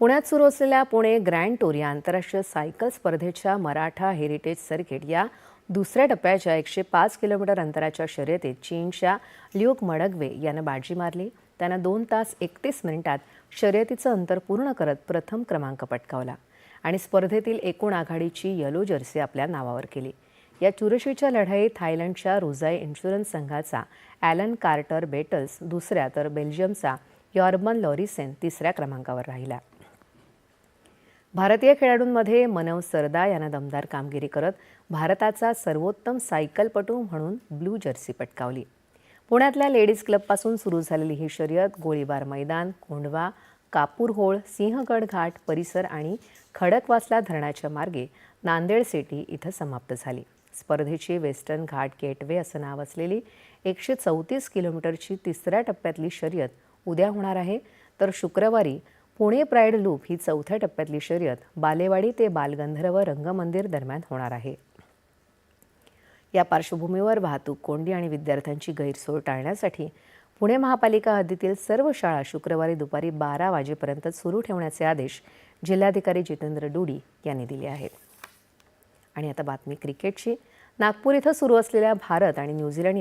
पुण्यात सुरू असलेल्या पुणे ग्रँड टूर या आंतरराष्ट्रीय सायकल स्पर्धेच्या मराठा हेरिटेज सर्किट या दुसऱ्या टप्प्याच्या एकशे पाच किलोमीटर अंतराच्या शर्यतीत चीनच्या ल्यूक मडगवे यानं बाजी मारली. त्यानं दोन तास एकतीस मिनिटात शर्यतीचं अंतर पूर्ण करत प्रथम क्रमांक पटकावला आणि स्पर्धेतील एकूण आघाडीची येलो जर्सी आपल्या नावावर केली. या चुरशीच्या लढाईत थायलंडच्या रुझाई इन्शुरन्स संघाचा ॲलन कार्टर बेटल्स दुसऱ्या तर बेल्जियमचा यॉर्मन लॉरिसेन तिसऱ्या क्रमांकावर राहिला. भारतीय खेळाडूंमध्ये मनव सरदा यानं दमदार कामगिरी करत भारताचा सर्वोत्तम सायकलपटू म्हणून ब्लू जर्सी पटकावली. पुण्यातल्या लेडीज क्लबपासून सुरू झालेली ही शर्यत गोळीबार मैदान कोंढवा कापूरहोळ सिंहगड घाट परिसर आणि खडकवासला धरणाच्या मार्गे नांदेड सिटी इथं समाप्त झाली. स्पर्धेची वेस्टर्न घाट गेटवे असं नाव असलेली एकशे चौतीस किलोमीटरची तिसऱ्या टप्प्यातली शर्यत उद्या होणार आहे. तर शुक्रवारी पुणे प्राईड लूप ही चौथ्या टप्प्यातली शर्यत बालेवाडी ते बालगंधर्व रंगमंदिर दरम्यान होणार आहे. या पार्श्वभूमीवर वाहतूक कोंडी आणि विद्यार्थ्यांची गैरसोय टाळण्यासाठी पुणे महापालिका हद्दीतील सर्व शाळा शुक्रवारी दुपारी बारा वाजेपर्यंत सुरू ठेवण्याचे आदेश जिल्हाधिकारी जितेंद्र डुडी यांनी दिले आहेत. आणि आता बातमी क्रिकेटची. नागपूर इथं सुरू असलेल्या भारत आणि न्यूझीलंड